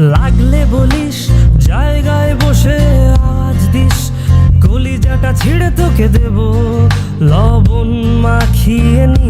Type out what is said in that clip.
লাগলে বলিস জায়গায় বসে আজ দিস। কলিজাটা ছিঁড়ে তোকে দেব লবণ মাখিয়ে নি